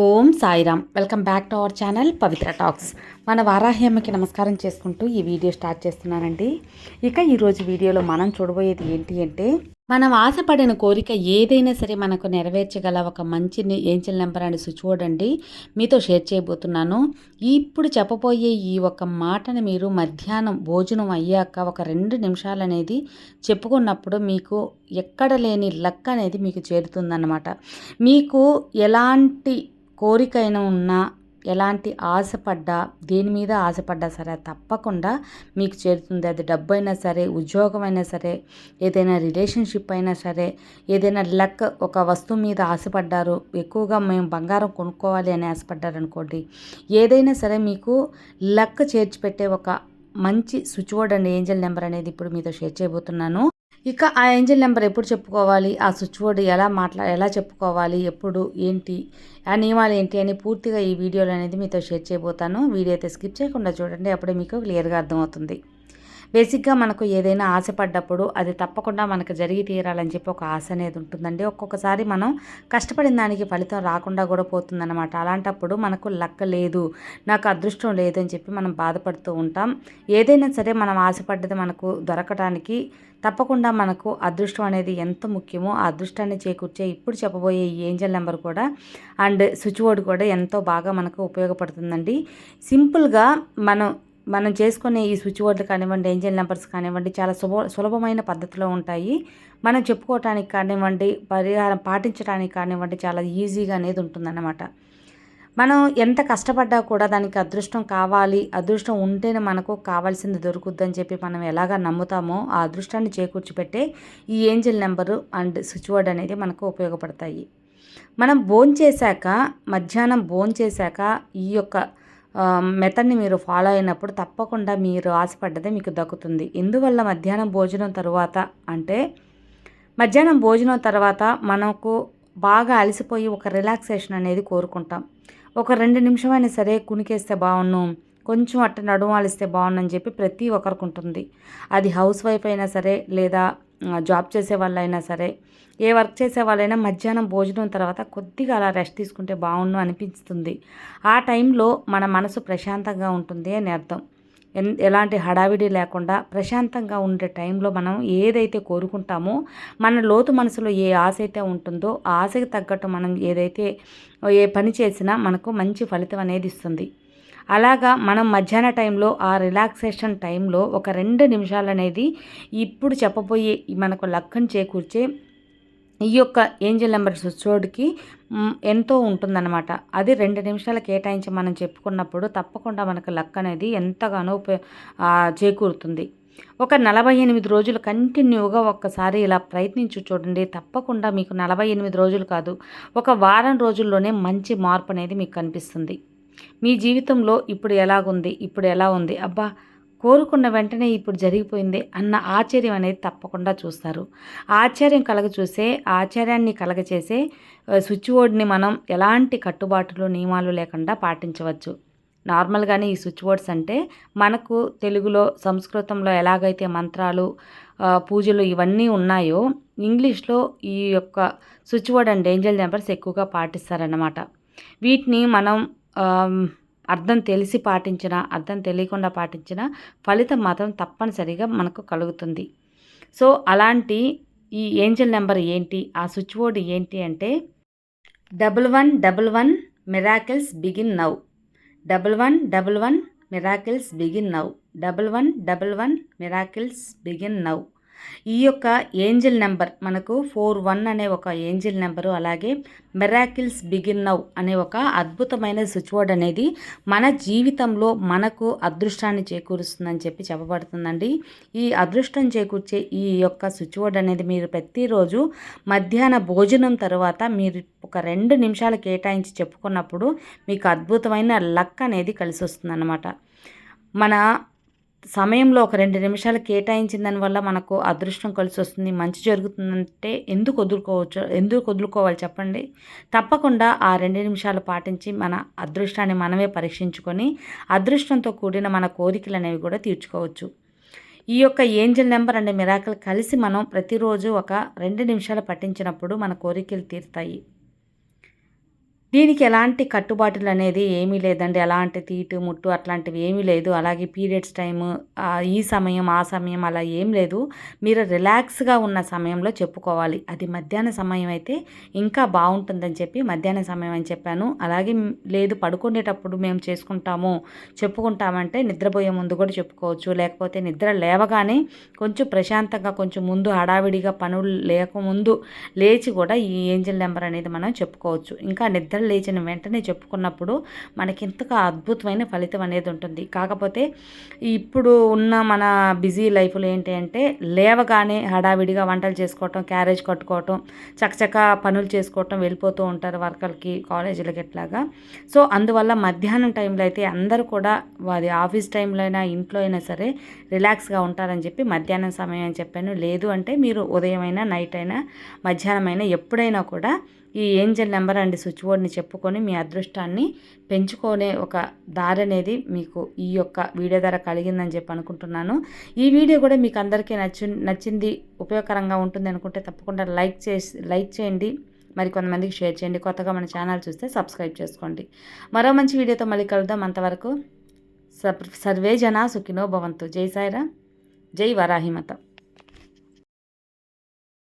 Om Sairam. Welcome back to our channel Pavitra talks. మన వారాహ్యమ్మకి నమస్కారం చేసుకుంటూ ఈ వీడియో స్టార్ట్ చేస్తున్నానండి. ఇక ఈరోజు వీడియోలో మనం చూడబోయేది ఏంటి అంటే మనం ఆశపడిన కోరిక ఏదైనా సరే మనకు నెరవేర్చగల ఒక మంచి ఏంజల్ నెంబర్ అని చూడండి మీతో షేర్ చేయబోతున్నాను. ఇప్పుడు చెప్పబోయే ఈ ఒక మాటని మీరు మధ్యాహ్నం భోజనం అయ్యాక ఒక రెండు నిమిషాలు అనేది చెప్పుకున్నప్పుడు మీకు ఎక్కడ లేని లక్ అనేది మీకు చేరుతుందన్నమాట. మీకు ఎలాంటి కోరికైనా ఉన్నా ఎలాంటి ఆశపడ్డా దేని మీద ఆశపడ్డా సరే తప్పకుండా మీకు చేరుతుంది. అది డబ్బు అయినా సరే ఉద్యోగం అయినా సరే ఏదైనా రిలేషన్షిప్ అయినా సరే ఏదైనా లక్ ఒక వస్తువు మీద ఆశపడ్డారు ఎక్కువగా మేము బంగారం కొనుక్కోవాలి అని ఆశపడ్డారు అనుకోండి ఏదైనా సరే మీకు లక్ చేర్చిపెట్టే ఒక మంచి switch board and angel number అనేది ఇప్పుడు మీతో షేర్ చేయబోతున్నాను. ఇక ఆ ఏంజల్ నెంబర్ ఎప్పుడు చెప్పుకోవాలి? ఆ స్విచ్ బోర్డ్ ఎలా మాట్లా ఎలా చెప్పుకోవాలి? ఎప్పుడు? ఏంటి? ఆ నియమాలు ఏంటి? అని పూర్తిగా ఈ వీడియోలో అనేది మీతో షేర్ చేయబోతాను. వీడియో అయితే స్కిప్ చేయకుండా చూడండి. అప్పుడే మీకు క్లియర్గా అర్థమవుతుంది. బేసిక్గా మనకు ఏదైనా ఆశపడ్డప్పుడు అది తప్పకుండా మనకు జరిగి తీరాలని చెప్పి ఒక ఆశ అనేది ఉంటుందండి. ఒక్కొక్కసారి మనం కష్టపడిన దానికి ఫలితం రాకుండా కూడా పోతుందన్నమాట. అలాంటప్పుడు మనకు లక్క లేదు నాకు అదృష్టం లేదు అని చెప్పి మనం బాధపడుతూ ఉంటాం. ఏదైనా సరే మనం ఆశపడ్డది మనకు దొరకటానికి తప్పకుండా మనకు అదృష్టం అనేది ఎంత ముఖ్యమో ఆ అదృష్టాన్ని చేకూర్చే ఇప్పుడు చెప్పబోయే ఈ ఏంజల్ నెంబర్ కూడా అండ్ స్విచ్ బోర్డ్ కూడా ఎంతో బాగా మనకు ఉపయోగపడుతుందండి. సింపుల్గా మనం మనం చేసుకునే ఈ స్విచ్ బోర్డులు కానివ్వండి ఏంజల్ నెంబర్స్ కానివ్వండి చాలా సులభ సులభమైన పద్ధతిలో ఉంటాయి. మనం చెప్పుకోవటానికి కానివ్వండి పరిహారం పాటించడానికి కానివ్వండి చాలా ఈజీగా అనేది ఉంటుందన్నమాట. మనం ఎంత కష్టపడ్డా కూడా దానికి అదృష్టం కావాలి అదృష్టం ఉంటేనే మనకు కావాల్సింది దొరుకుద్దని చెప్పి మనం ఎలాగా నమ్ముతామో ఆ అదృష్టాన్ని చేకూర్చిపెట్టే ఈ angel number and switch board అనేది మనకు ఉపయోగపడతాయి. మనం భోంచేశాక మధ్యాహ్నం భోంచేశాక ఈ యొక్క మెథడ్ని మీరు ఫాలో అయినప్పుడు తప్పకుండా మీరు ఆశపడ్డదే మీకు దక్కుతుంది. ఎందువల్ల మధ్యాహ్నం భోజనం తరువాత అంటే మధ్యాహ్నం భోజనం తర్వాత మనకు బాగా అలసిపోయి ఒక రిలాక్సేషన్ అనేది కోరుకుంటాం. ఒక రెండు నిమిషమైనా సరే కునికేస్తే బాగున్ను కొంచెం అట్ట నడుమాలిస్తే బాగుందని చెప్పి ప్రతి ఒక్కరికి ఉంటుంది. అది హౌస్ వైఫ్ అయినా సరే లేదా జాబ్ చేసే వాళ్ళైనా సరే ఏ వర్క్ చేసే వాళ్ళైనా మధ్యాహ్నం భోజనం తర్వాత కొద్దిగా అలా రెస్ట్ తీసుకుంటే బాగుండు అనిపిస్తుంది. ఆ టైంలో మన మనసు ప్రశాంతంగా ఉంటుంది అని అర్థం. ఎలాంటి హడావిడి లేకుండా ప్రశాంతంగా ఉండే టైంలో మనం ఏదైతే కోరుకుంటామో మన లోతు మనసులో ఏ ఆశ అయితే ఉంటుందో ఆ ఆశకి తగ్గట్టు మనం ఏదైతే ఏ పని చేసినా మనకు మంచి ఫలితం అనేది ఇస్తుంది. అలాగా మనం మధ్యాహ్న టైంలో ఆ రిలాక్సేషన్ టైంలో ఒక రెండు నిమిషాలు అనేది ఇప్పుడు చెప్పబోయే మనకు లక్కను చేకూర్చే ఈ యొక్క ఏంజల్ నెంబర్ స్విచ్ ఎంతో ఉంటుందన్నమాట. అది రెండు నిమిషాలు కేటాయించి మనం చెప్పుకున్నప్పుడు తప్పకుండా మనకు లక్ అనేది ఎంతగానో చేకూరుతుంది. ఒక నలభై ఎనిమిది రోజులు కంటిన్యూగా ఒక్కసారి ఇలా ప్రయత్నించి చూడండి. తప్పకుండా మీకు నలభై ఎనిమిది రోజులు కాదు ఒక వారం రోజుల్లోనే మంచి మార్పు అనేది మీకు కనిపిస్తుంది. మీ జీవితంలో ఇప్పుడు ఎలాగుంది? ఇప్పుడు ఎలా ఉంది? అబ్బా కోరుకున్న వెంటనే ఇప్పుడు జరిగిపోయింది అన్న ఆశ్చర్యం అనేది తప్పకుండా చూస్తారు. ఆశ్చర్యం కలగ చూసే ఆశ్చర్యాన్ని కలగచేసే స్విచ్ బోర్డ్ని మనం ఎలాంటి కట్టుబాటులు నియమాలు లేకుండా పాటించవచ్చు. నార్మల్గానే ఈ స్విచ్ బోర్డ్స్ అంటే మనకు తెలుగులో సంస్కృతంలో ఎలాగైతే మంత్రాలు పూజలు ఇవన్నీ ఉన్నాయో ఇంగ్లీష్లో ఈ యొక్క switch board and angel numbers ఎక్కువగా పాటిస్తారన్నమాట. వీటిని మనం అర్థం తెలిసి పాటించినా అర్థం తెలియకుండా పాటించినా ఫలితం మాత్రం తప్పనిసరిగా మనకు కలుగుతుంది. సో అలాంటి ఈ ఏంజల్ నెంబర్ ఏంటి? ఆ స్విచ్ బోర్డ్ ఏంటి అంటే double one double one miracles begin now. Double one double one miracles begin now. Double one double one miracles begin now. ఈ యొక్క ఏంజిల్ నెంబర్ మనకు ఫోర్ వన్ అనే ఒక ఏంజిల్ నెంబరు అలాగే మెరాకిల్స్ బిగిన్ నౌ అనే ఒక అద్భుతమైన స్విచ్ బోర్డ్ అనేది మన జీవితంలో మనకు అదృష్టాన్ని చేకూరుస్తుందని చెప్పి చెప్పబడుతుందండి. ఈ అదృష్టం చేకూర్చే ఈ యొక్క స్విచ్ బోర్డ్ అనేది మీరు ప్రతిరోజు మధ్యాహ్న భోజనం తర్వాత మీరు ఒక రెండు నిమిషాలు కేటాయించి చెప్పుకున్నప్పుడు మీకు అద్భుతమైన లక్ అనేది కలిసి వస్తుందన్నమాట మన సమయంలో ఒక రెండు నిమిషాలు కేటాయించిన దానివల్ల మనకు అదృష్టం కలిసి వస్తుంది మంచి జరుగుతుందంటే ఎందుకు వదులుకోవచ్చు? ఎందుకు వదులుకోవాలి చెప్పండి? తప్పకుండా ఆ రెండు నిమిషాలు పాటించి మన అదృష్టాన్ని మనమే పరీక్షించుకొని అదృష్టంతో కూడిన మన కోరికలు అనేవి కూడా తీర్చుకోవచ్చు. ఈ యొక్క ఏంజల్ నెంబర్ అండ్ మిరాకల్ కలిసి మనం ప్రతిరోజు ఒక రెండు నిమిషాలు పట్టించినప్పుడు మన కోరికలు తీరుతాయి. దీనికి ఎలాంటి కట్టుబాటులు అనేది ఏమీ లేదండి. ఎలాంటి తీటు ముట్టు అట్లాంటివి ఏమీ లేదు. అలాగే పీరియడ్స్ టైము ఈ సమయం ఆ సమయం అలా ఏం లేదు. మీరు రిలాక్స్గా ఉన్న సమయంలో చెప్పుకోవాలి. అది మధ్యాహ్న సమయం అయితే ఇంకా బాగుంటుందని చెప్పి మధ్యాహ్న సమయం అని చెప్పాను. అలాగే లేదు పడుకునేటప్పుడు మేము చేసుకుంటాము చెప్పుకుంటామంటే నిద్రపోయే ముందు కూడా చెప్పుకోవచ్చు. లేకపోతే నిద్ర లేవగానే కొంచెం ప్రశాంతంగా కొంచెం ముందు హడావిడిగా పనులు లేకముందు లేచి కూడా ఈ ఏంజల్ నెంబర్ అనేది మనం చెప్పుకోవచ్చు. ఇంకా నిద్ర లేచిన వెంటనే చెప్పుకున్నప్పుడు మనకి ఇంతగా అద్భుతమైన ఫలితం అనేది ఉంటుంది. కాకపోతే ఇప్పుడు ఉన్న మన బిజీ లైఫ్లో ఏంటి అంటే లేవగానే హడావిడిగా వంటలు చేసుకోవటం క్యారేజ్ కట్టుకోవటం చకచక పనులు చేసుకోవటం వెళ్ళిపోతూ ఉంటారు వర్కర్కి కాలేజీలకి ఎట్లాగా. సో అందువల్ల మధ్యాహ్నం టైంలో అయితే అందరూ కూడా వారి ఆఫీస్ టైంలో అయినా ఇంట్లో అయినా సరే రిలాక్స్గా ఉంటారని చెప్పి మధ్యాహ్నం సమయం అని చెప్పాను. లేదు అంటే మీరు ఉదయం అయినా నైట్ అయినా మధ్యాహ్నం అయినా ఎప్పుడైనా కూడా ఈ ఏంజల్ నెంబర్ అండ్ స్విచ్ బోర్డ్ని చెప్పుకొని మీ అదృష్టాన్ని పెంచుకునే ఒక దారి అనేది మీకు ఈ యొక్క వీడియో ద్వారా కలిగిందని చెప్పి అనుకుంటున్నాను. ఈ వీడియో కూడా మీకు అందరికీ నచ్చి నచ్చింది ఉపయోగకరంగా ఉంటుంది అనుకుంటే తప్పకుండా లైక్ చేసి లైక్ చేయండి. మరి కొంతమందికి షేర్ చేయండి. కొత్తగా మన ఛానల్ చూస్తే సబ్స్క్రైబ్ చేసుకోండి. మరో మంచి వీడియోతో మళ్ళీ కలుద్దాం అంతవరకు. సర్వే జనా సుఖినో భవంతు. జై సాయిరా జై వరాహిమత